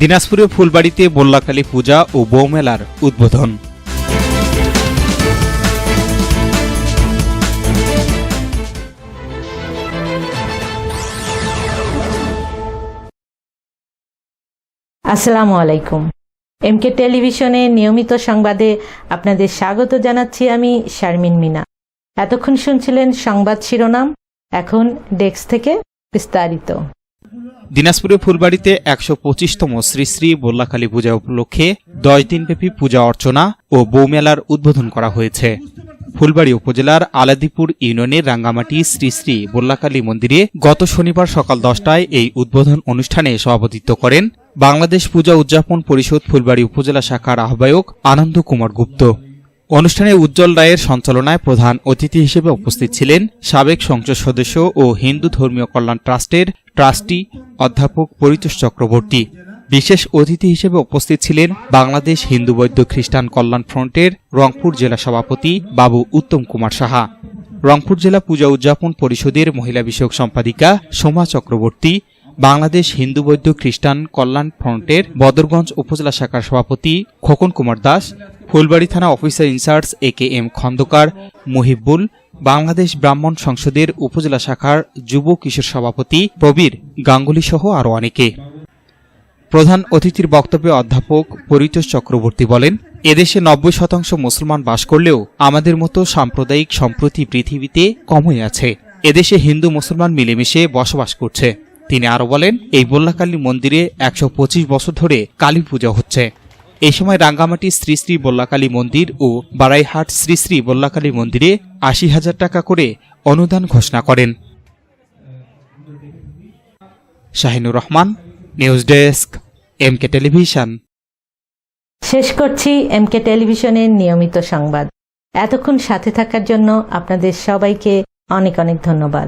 দিনাজপুরে ফুলবাড়িতে বল্লাকালী পূজা ও বৌমেলার উদ্বোধন। আসসালামু আলাইকুম। এমকে টেলিভিশনে নিয়মিত সংবাদে আপনাদের স্বাগত জানাচ্ছি আমি শারমিন মিনা। এতক্ষণ শুনছিলেন সংবাদ শিরোনাম, এখন ডেস্ক থেকে বিস্তারিত। দিনাজপুরে ফুলবাড়িতে একশো পঁচিশতম শ্রী শ্রী বল্লাখালী পূজা উপলক্ষে দশ দিনব্যাপী পূজা অর্চনা ও বৌমেলার উদ্বোধন করা হয়েছে। ফুলবাড়ি উপজেলার আলাদিপুর ইউনিয়নের রাঙ্গামাটি শ্রী শ্রী বল্লাকালী মন্দিরে গত শনিবার সকাল দশটায় এই উদ্বোধন অনুষ্ঠানে সভাপতিত্ব করেন বাংলাদেশ পূজা উদযাপন পরিষদ ফুলবাড়ি উপজেলা শাখার আহ্বায়ক আনন্দ কুমার গুপ্ত। অনুষ্ঠানে উজ্জ্বল রায়ের সঞ্চালনায় প্রধান অতিথি হিসেবে উপস্থিত ছিলেন সাবেক সংসদ সদস্য ও হিন্দু ধর্মীয় কল্যাণ ট্রাস্টের ট্রাস্টি অধ্যাপক পরিতোষ চক্রবর্তী। বিশেষ অতিথি হিসেবে উপস্থিত ছিলেন বাংলাদেশ হিন্দু বৈদ্য খ্রিস্টান কল্যাণ ফ্রন্টের রংপুর জেলা সভাপতি বাবু উত্তম কুমার সাহা। রংপুর জেলা পূজা উদযাপন পরিষদের মহিলা বিষয়ক সম্পাদিকা সোমা চক্রবর্তী, বাংলাদেশ হিন্দু বৈদ্য খ্রিস্টান কল্যাণ ফ্রন্টের বদরগঞ্জ উপজেলা শাখার সভাপতি খোকন কুমার দাস ফুলবাড়ি থানা officer in charge A K M Khandakar, Muhibul, Bangladesh Brahman সংসদের উপজেলা শাখার যুব কিশোর সভাপতি প্রবীর গাঙ্গুলি সহ আরও অনেকে। প্রধান অতিথির বক্তব্যে অধ্যাপক পরিতোষ চক্রবর্তী বলেন, এদেশে নব্বই শতাংশ মুসলমান বাস করলেও আমাদের মতো সাম্প্রদায়িক সম্প্রতি পৃথিবীতে কমই আছে। এদেশে হিন্দু মুসলমান মিলেমিশে বসবাস করছে। তিনি আরও বলেন, এই বল্লাকালী মন্দিরে একশো পঁচিশ বছর ধরে কালী পূজা হচ্ছে। এই সময় রাঙ্গামাটি শ্রী শ্রী বল্লাকালী মন্দির ও বারাইহাট শ্রী শ্রী বল্লাকালী মন্দিরে আশি হাজার টাকা করে অনুদান ঘোষণা করেন। Shahinur Rahman, news desk, MK television. শেষ করছি এমকে টেলিভিশনের নিয়মিত সংবাদ। এতক্ষণ সাথে থাকার জন্য আপনাদের সবাইকে অনেক অনেক ধন্যবাদ।